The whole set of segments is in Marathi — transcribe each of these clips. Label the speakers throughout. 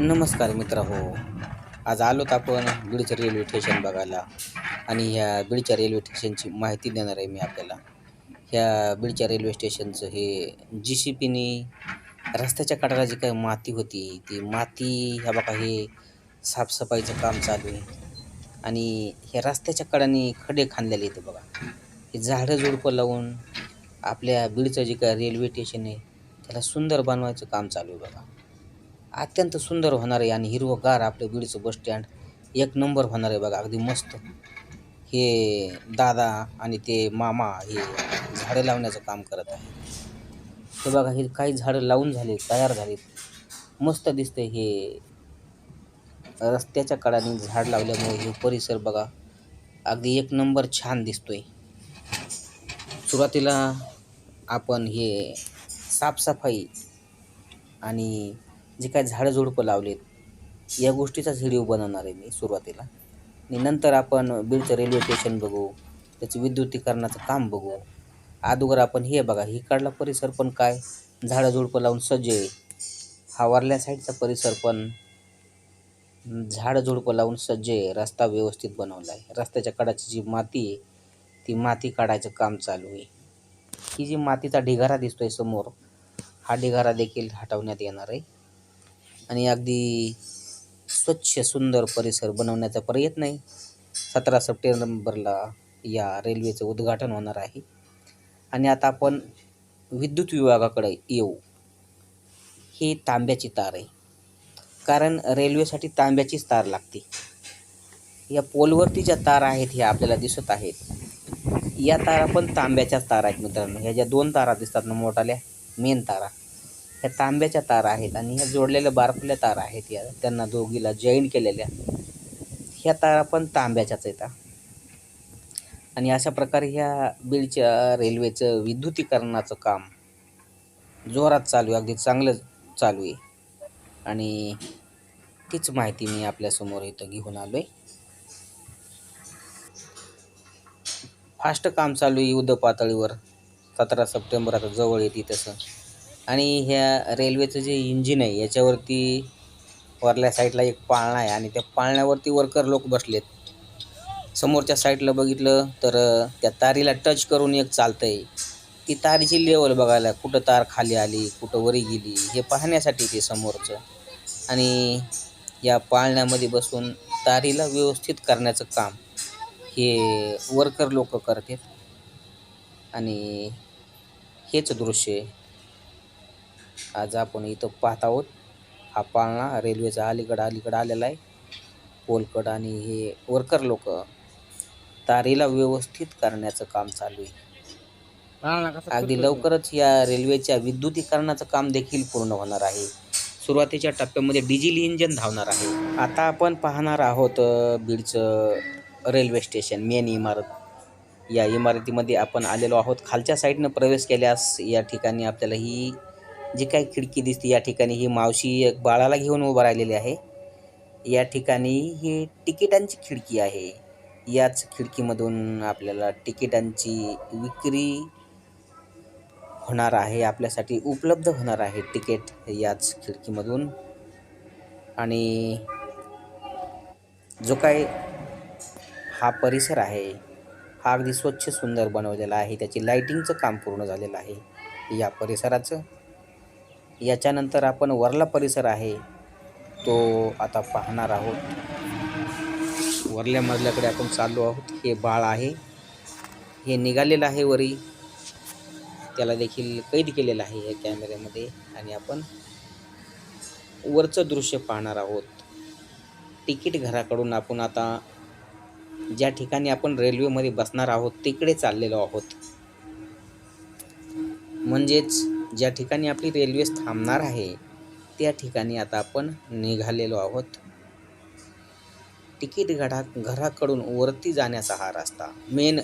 Speaker 1: नमस्कार मित्र हो आज आलोत आपण बीडचं रेल्वे स्टेशन बघायला आणि ह्या बीडच्या रेल्वे स्टेशनची माहिती देणार आहे मी आपल्याला. ह्या बीडच्या रेल्वे स्टेशनचं हे जी सी पीने रस्त्याच्या कडाला जी काही माती होती ती माती ह्या बघा हे साफसफाईचं काम चालू आहे. आणि ह्या रस्त्याच्या कडाने खडे खांदलेले आहेत बघा. हे झाडं झुडपं लावून आपल्या बीडचं जे काय रेल्वे स्टेशन आहे त्याला सुंदर बनवायचं काम चालू आहे बघा. अत्यंत सुंदर होणार आहे आणि हिरवंगार आपलं बीडचं बस स्टँड एक नंबर होणार आहे बघा अगदी मस्त. हे दादा आणि ते मामा हे झाडे लावण्याचं काम करत आहे. हे बघा हे काही झाडं लावून झाले तयार झालेत. मस्त दिसते हे. रस्त्याच्या कडाने झाड लावल्यामुळे हे परिसर बघा अगदी एक नंबर छान दिसतोय. सुरुवातीला आपण हे साफसफाई आणि जे काय झाडं झुडपं लावलेत या गोष्टीचाच व्हिडिओ बनवणार आहे मी सुरुवातीला. आणि नंतर आपण बीडचं रेल्वे स्टेशन बघू त्याचं विद्युतीकरणाचं काम बघू. अगोदर आपण हे बघा हिकडला परिसर पण काय? झाडं झुडपं लावून सज्ज आहे हा वरल्या साईडचा परिसर पण झाडं झुडपं लावून सज्ज आहे रस्ता व्यवस्थित बनवला आहे रस्त्याच्या कडाची जी माती आहे ती माती काढायचं काम चालू आहे. ही जी मातीचा ढिगारा दिसतोय समोर हा ढिगारा देखील हटवण्यात येणार आहे. आणि अगदी स्वच्छ सुंदर परिसर बनवण्याचा प्रयत्न आहे. सतरा सप्टेंबरला या रेल्वेचं उद्घाटन होणार आहे. आणि आता आपण विद्युत विभागाकडे येऊ. ही तांब्याची तार आहे. कारण रेल्वेसाठी तांब्याचीच तार लागते. या पोलवरती ज्या तार आहेत ह्या आपल्याला दिसत आहेत. या तारा पण तांब्याच्याच तारा आहेत मित्रांनो. ह्या ज्या दोन तारा दिसतात ना मोठाल्या मेन तारा. ह्या तांब्याच्या तारा आहेत आणि ह्या जोडलेल्या बारकुल्या तारा आहेत या त्यांना दोघीला जॉईन केलेल्या. ह्या तारा पण तांब्याच्याच येतात आणि अशा प्रकारे ह्या बीडच्या रेल्वेचं विद्युतीकरणाचं काम जोरात चालू आहे. अगदी चांगलं चालू आहे. आणि तीच माहिती मी आपल्यासमोर इथं घेऊन आलो आहे फास्ट काम चालू आहे. युद्ध पातळीवर सतरा सप्टेंबर आता जवळ येते तसं. आणि ह्या रेल्वेचं जे इंजिन आहे याच्यावरती वरल्या साईडला एक पाळणा आहे आणि त्या पाळण्यावरती वर्कर लोक बसलेत. समोरच्या साईडला बघितलं तर त्या तारीला टच करून एक चालतं आहे ती तारीची लेवल बघायला कुठं तार खाली आली कुठं वरी गेली हे पाहण्यासाठी ते समोरचं. आणि या पाळण्यामध्ये बसून तारीला व्यवस्थित करण्याचं काम हे वर्कर लोक करतात. आणि हेच दृश्य आहे. आज आपण इथं पाहत आहोत. हा पाळणा रेल्वेचा अलीकडं अलीकडं आलेला आहे. पोलकड आणि हे वर्कर लोक तारीला व्यवस्थित करण्याचं काम चालू आहे. अगदी लवकरच या रेल्वेच्या विद्युतीकरणाचं काम देखील पूर्ण होणार आहे. सुरुवातीच्या टप्प्यामध्ये डिझेल इंजन धावणार आहे. आता आपण पाहणार आहोत बीडचं रेल्वे स्टेशन मेन इमारत. या इमारतीमध्ये आपण आलेलो आहोत. खालच्या साईडनं प्रवेश केल्यास या ठिकाणी आपल्याला ही जी काही खिडकी दिसते या ठिकाणी ही मावशी एक बाळाला घेऊन उभं राहिलेली आहे. या ठिकाणी ही तिकिटांची खिडकी आहे. याच खिडकीमधून आपल्याला तिकिटांची विक्री होणार आहे आपल्यासाठी उपलब्ध होणार आहे तिकीट याच खिडकीमधून. आणि जो काही हा परिसर आहे हा अगदी स्वच्छ सुंदर बनवलेला आहे. त्याची लाईटिंगचं काम पूर्ण झालेलं आहे या परिसराचं. याच्यानंतर आपण वरला परिसर आहे तो आता पाहणार आहोत. वरल्या मजल्याकडे आपण चाललो आहोत. हे बाळ आहे. हे निघालेलं आहे वरी. त्याला देखील कैद केलेलं आहे या कॅमेऱ्यामध्ये. आणि आपण वरचं दृश्य पाहणार आहोत. तिकीट घराकडून आपण आता ज्या ठिकाणी आपण रेल्वेमध्ये बसणार आहोत तिकडे चाललेलो आहोत. म्हणजेच ज्या ठिकाणी आपली रेल्वे थांबणार आहे त्या ठिकाणी आता आपण निघालेलो आहोत. तिकीट घडा घराकडून वरती जाण्याचा हा रस्ता. मेन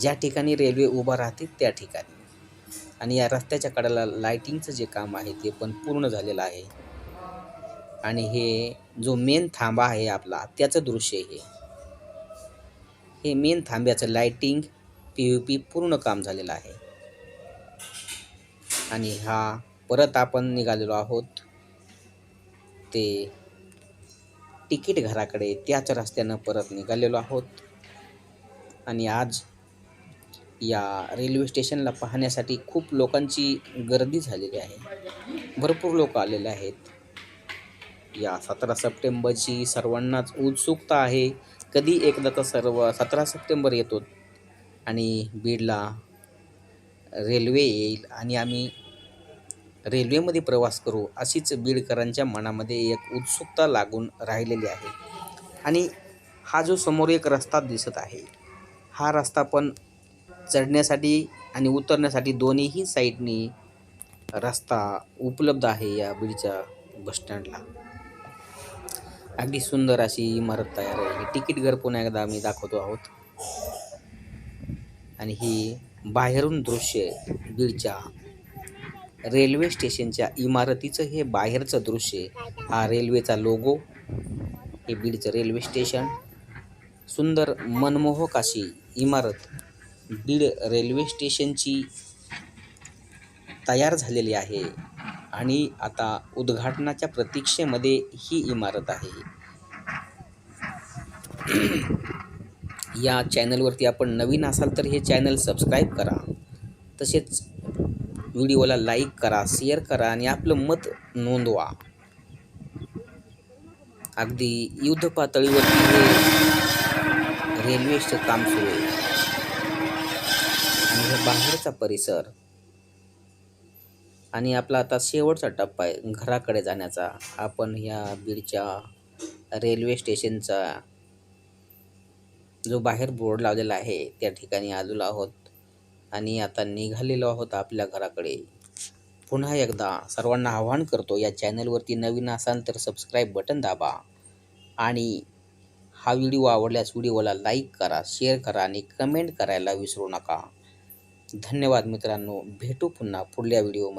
Speaker 1: ज्या ठिकाणी रेल्वे उभा राहते त्या ठिकाणी. आणि या रस्त्याच्या कडेला लाईटिंगचं जे काम आहे ते पण पूर्ण झालेलं आहे. आणि हे जो मेन थांबा आहे आपला त्याचं दृश्य हे हे मेन थांब्याचं लाईटिंग पी यू पी पूर्ण काम झालेलं आहे. आणि हा परत आपण निघालेलो आहोत ते तिकीट घराकडे त्याच रस्त्यानं परत निघालेलो आहोत. आणि आज या रेल्वे स्टेशनला पाहण्यासाठी खूप लोकांची गर्दी झालेली आहे. भरपूर लोक आलेले आहेत. या सतरा सप्टेंबरची सर्वांनाच उत्सुकता आहे. कधी एकदा तर सर्व सतरा सप्टेंबर येतो. आणि बीडला रेल्वे येईल आणि आम्ही रेल्वेमध्ये प्रवास करू अशीच बीडकरांच्या मनामध्ये एक उत्सुकता लागून राहिलेली आहे. आणि हा जो समोर एक रस्ता दिसत आहे हा रस्ता पण चढण्यासाठी आणि उतरण्यासाठी दोन्हीही साईडनी रस्ता उपलब्ध आहे या बीडच्या बसस्टँडला अगदी सुंदर अशी इमारत तयार आहे. तिकीट घर पुन्हा एकदा आम्ही दाखवतो आहोत. आणि ही बाहेरून दृश्य बीडच्या रेल्वे स्टेशनच्या इमारतीचं हे बाहेरचं दृश्य हा रेल्वेचा लोगो हे बीडचं रेल्वे स्टेशन. सुंदर मनमोहक अशी इमारत बीड रेल्वे स्टेशनची तयार झालेली आहे. आणि आता उद्घाटनाच्या प्रतीक्षेमध्ये ही इमारत आहे. या चॅनलवरती आपण नवीन असाल तर हे चॅनल सबस्क्राईब करा. तसेच व्हिडिओला लाईक करा शेअर करा आणि आपलं मत नोंदवा. अगदी युद्ध पातळीवरती हे रेल्वेचं काम सुरू आहे. आणि हे बाहेरचा परिसर. आणि आपला आता शेवटचा टप्पा आहे घराकडे जाण्याचा. आपण ह्या बीडच्या रेल्वे स्टेशनचा जो बाहेर बोर्ड लावलेला आहे त्या ठिकाणी आलेलो आहोत. आणि आता निघालेलो आहोत आपल्या घराकडे. पुन्हा एकदा सर्वांना आव्हान करतो या चॅनलवरती नवीन असाल तर सबस्क्राईब बटन दाबा. आणि हा व्हिडिओ आवडल्यास व्हिडिओला लाईक करा शेअर करा आणि कमेंट करायला विसरू नका. धन्यवाद मित्रांनो. भेटू पुन्हा पुढल्या व्हिडिओमध्ये